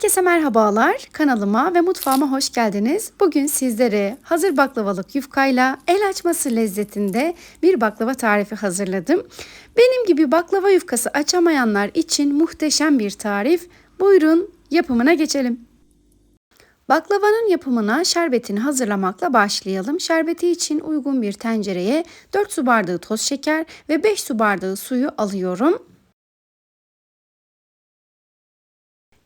Herkese merhabalar. Kanalıma ve mutfağıma hoş geldiniz. Bugün sizlere hazır baklavalık yufkayla el açması lezzetinde bir baklava tarifi hazırladım. Benim gibi baklava yufkası açamayanlar için muhteşem bir tarif. Buyurun yapımına geçelim. Baklavanın yapımına şerbetini hazırlamakla başlayalım. Şerbeti için uygun bir tencereye 4 su bardağı toz şeker ve 5 su bardağı suyu alıyorum.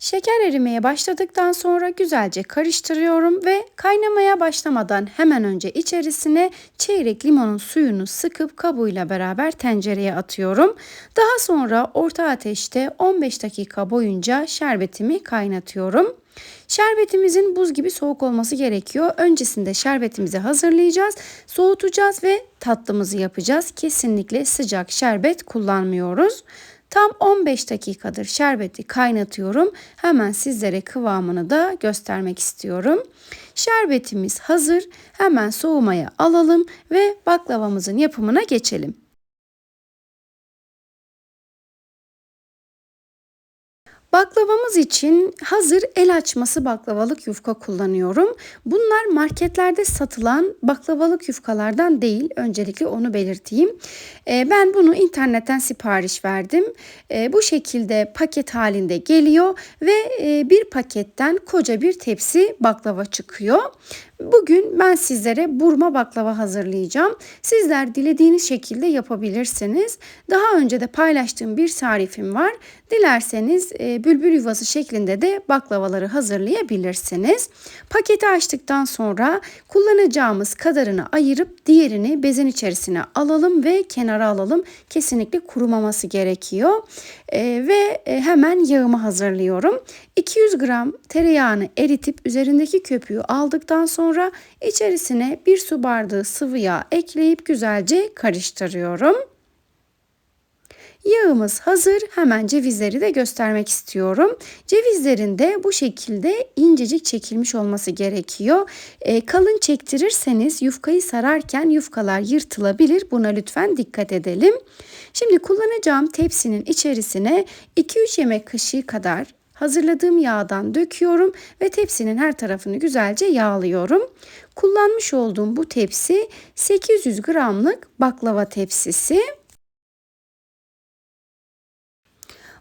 Şeker erimeye başladıktan sonra güzelce karıştırıyorum ve kaynamaya başlamadan hemen önce içerisine çeyrek limonun suyunu sıkıp kabuğuyla beraber tencereye atıyorum. Daha sonra orta ateşte 15 dakika boyunca şerbetimi kaynatıyorum. Şerbetimizin buz gibi soğuk olması gerekiyor. Öncesinde şerbetimizi hazırlayacağız, soğutacağız ve tatlımızı yapacağız. Kesinlikle sıcak şerbet kullanmıyoruz. Tam 15 dakikadır şerbeti kaynatıyorum. Hemen sizlere kıvamını da göstermek istiyorum. Şerbetimiz hazır. Hemen soğumaya alalım ve baklavamızın yapımına geçelim. Baklavamız için hazır el açması baklavalık yufka kullanıyorum. Bunlar marketlerde satılan baklavalık yufkalardan değil. Öncelikle onu belirteyim. Ee, ben bunu internetten sipariş verdim. Ee, bu şekilde paket halinde geliyor ve e, bir paketten koca bir tepsi baklava çıkıyor. Bugün ben sizlere burma baklava hazırlayacağım. Sizler dilediğiniz şekilde yapabilirsiniz. Daha önce de paylaştığım bir tarifim var. Dilerseniz e, bülbül yuvası şeklinde de baklavaları hazırlayabilirsiniz. Paketi açtıktan sonra kullanacağımız kadarını ayırıp diğerini bezin içerisine alalım ve kenara alalım. Kesinlikle kurumaması gerekiyor. E, ve hemen yağımı hazırlıyorum. 200 gram tereyağını eritip üzerindeki köpüğü aldıktan sonra içerisine bir su bardağı sıvı yağ ekleyip güzelce karıştırıyorum. Yağımız hazır. Hemen cevizleri de göstermek istiyorum. Cevizlerin de bu şekilde incecik çekilmiş olması gerekiyor. E, kalın çektirirseniz yufkayı sararken yufkalar yırtılabilir. Buna lütfen dikkat edelim. Şimdi kullanacağım tepsinin içerisine 2-3 yemek kaşığı kadar hazırladığım yağdan döküyorum ve tepsinin her tarafını güzelce yağlıyorum. Kullanmış olduğum bu tepsi 800 gramlık baklava tepsisi.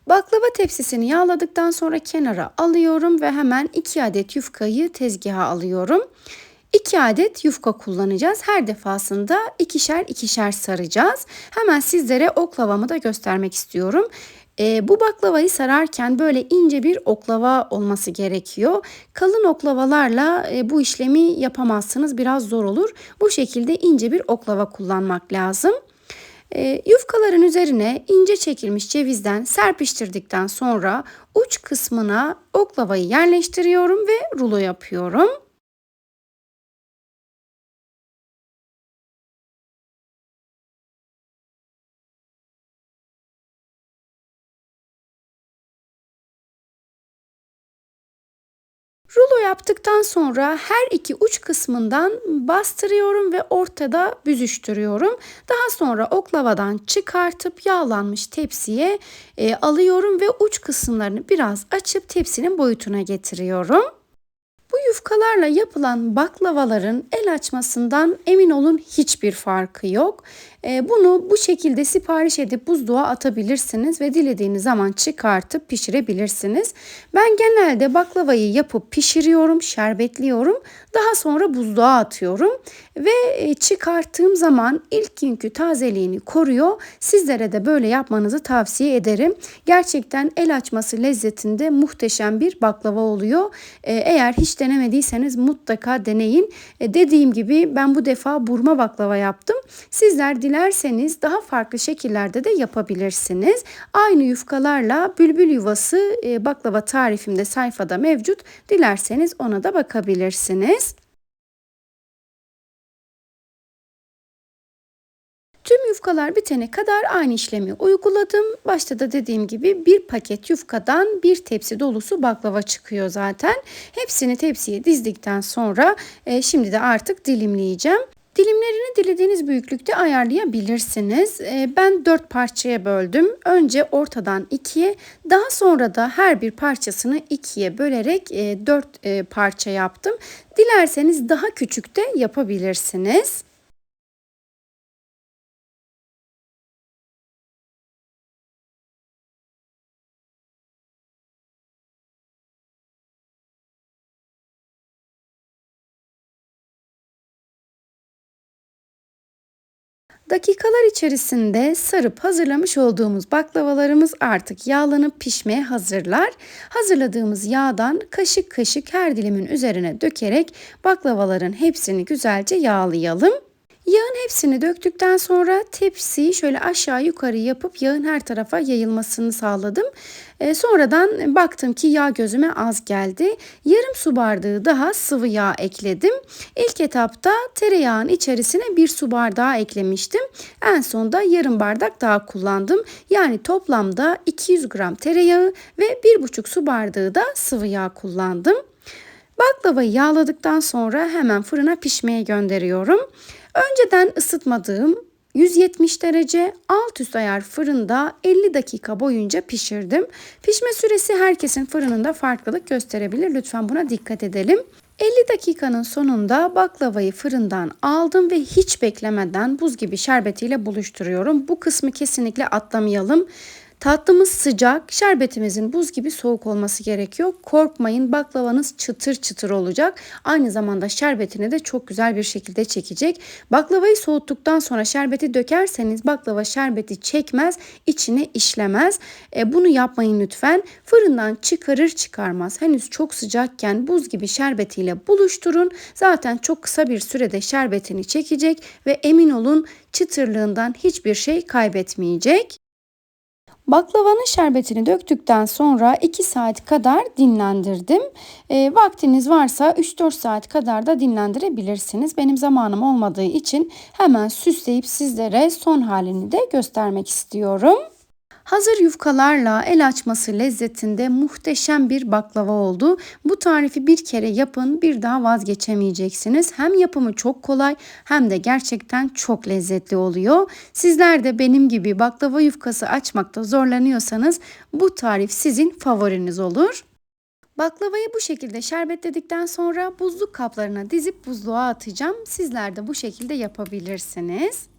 Baklava tepsisini yağladıktan sonra kenara alıyorum ve hemen 2 adet yufkayı tezgaha alıyorum. 2 adet yufka kullanacağız. Her defasında ikişer ikişer saracağız. Hemen sizlere oklavamı da göstermek istiyorum. E, bu baklavayı sararken böyle ince bir oklava olması gerekiyor. Kalın oklavalarla e, bu işlemi yapamazsınız. Biraz zor olur. Bu şekilde ince bir oklava kullanmak lazım. E, yufkaların üzerine ince çekilmiş cevizden serpiştirdikten sonra uç kısmına oklavayı yerleştiriyorum ve rulo yapıyorum. Yaptıktan sonra her iki uç kısmından bastırıyorum ve ortada büzüştürüyorum. Daha sonra oklavadan çıkartıp yağlanmış tepsiye e, alıyorum ve uç kısımlarını biraz açıp tepsinin boyutuna getiriyorum. Bu yufkalarla yapılan baklavaların el açmasından emin olun hiçbir farkı yok. Ee, bunu bu şekilde sipariş edip buzluğa atabilirsiniz ve dilediğiniz zaman çıkartıp pişirebilirsiniz. Ben genelde baklavayı yapıp pişiriyorum, şerbetliyorum. Daha sonra buzluğa atıyorum ve e, çıkarttığım zaman ilk günkü tazeliğini koruyor. Sizlere de böyle yapmanızı tavsiye ederim. Gerçekten el açması lezzetinde muhteşem bir baklava oluyor. Ee, eğer hiç denemediyseniz mutlaka deneyin. Dediğim gibi ben bu defa burma baklava yaptım. Sizler dilerseniz daha farklı şekillerde de yapabilirsiniz. Aynı yufkalarla bülbül yuvası e, baklava tarifimde sayfada mevcut. Dilerseniz ona da bakabilirsiniz. Tüm yufkalar bitene kadar aynı işlemi uyguladım. Başta da dediğim gibi bir paket yufkadan bir tepsi dolusu baklava çıkıyor zaten. Hepsini tepsiye dizdikten sonra e, şimdi de artık dilimleyeceğim. Dilimlerini dilediğiniz büyüklükte ayarlayabilirsiniz. Ee, ben dört parçaya böldüm. Önce ortadan ikiye, daha sonra da her bir parçasını ikiye bölerek e, dört e, parça yaptım. Dilerseniz daha küçük de yapabilirsiniz. Dakikalar içerisinde sarıp hazırlamış olduğumuz baklavalarımız artık yağlanıp pişmeye hazırlar. Hazırladığımız yağdan kaşık kaşık her dilimin üzerine dökerek baklavaların hepsini güzelce yağlayalım. Yağın hepsini döktükten sonra tepsiyi şöyle aşağı yukarı yapıp yağın her tarafa yayılmasını sağladım. E, sonradan baktım ki yağ gözüme az geldi. Yarım su bardağı daha sıvı yağ ekledim. İlk etapta tereyağın içerisine bir su bardağı eklemiştim. En sonda yarım bardak daha kullandım. Yani toplamda 200 gram tereyağı ve 1,5 su bardağı da sıvı yağ kullandım. Baklavayı yağladıktan sonra hemen fırına pişmeye gönderiyorum. Önceden ısıtmadığım 170 derece alt üst ayar fırında 50 dakika boyunca pişirdim. Pişme süresi herkesin fırınında farklılık gösterebilir. Lütfen buna dikkat edelim. 50 dakikanın sonunda baklavayı fırından aldım ve hiç beklemeden buz gibi şerbetiyle buluşturuyorum. Bu kısmı kesinlikle atlamayalım. Tatlımız sıcak, şerbetimizin buz gibi soğuk olması gerekiyor. Korkmayın baklavanız çıtır çıtır olacak. Aynı zamanda şerbetini de çok güzel bir şekilde çekecek. Baklavayı soğuttuktan sonra şerbeti dökerseniz baklava şerbeti çekmez, içine işlemez. E, bunu yapmayın lütfen. Fırından çıkarır çıkarmaz henüz çok sıcakken buz gibi şerbetiyle buluşturun. Zaten çok kısa bir sürede şerbetini çekecek ve emin olun çıtırlığından hiçbir şey kaybetmeyecek. Baklavanın şerbetini döktükten sonra 2 saat kadar dinlendirdim. E, vaktiniz varsa 3-4 saat kadar da dinlendirebilirsiniz. Benim zamanım olmadığı için hemen süsleyip sizlere son halini de göstermek istiyorum. Hazır yufkalarla el açması lezzetinde muhteşem bir baklava oldu. Bu tarifi bir kere yapın bir daha vazgeçemeyeceksiniz. Hem yapımı çok kolay hem de gerçekten çok lezzetli oluyor. Sizler de benim gibi baklava yufkası açmakta zorlanıyorsanız bu tarif sizin favoriniz olur. Baklavayı bu şekilde şerbetledikten sonra buzluk kaplarına dizip buzluğa atacağım. Sizler de bu şekilde yapabilirsiniz.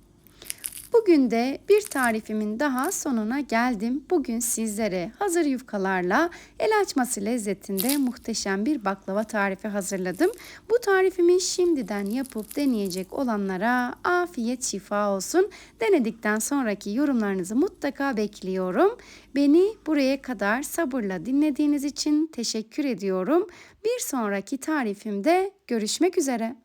Bugün de bir tarifimin daha sonuna geldim. Bugün sizlere hazır yufkalarla el açması lezzetinde muhteşem bir baklava tarifi hazırladım. Bu tarifimi şimdiden yapıp deneyecek olanlara afiyet şifa olsun. Denedikten sonraki yorumlarınızı mutlaka bekliyorum. Beni buraya kadar sabırla dinlediğiniz için teşekkür ediyorum. Bir sonraki tarifimde görüşmek üzere.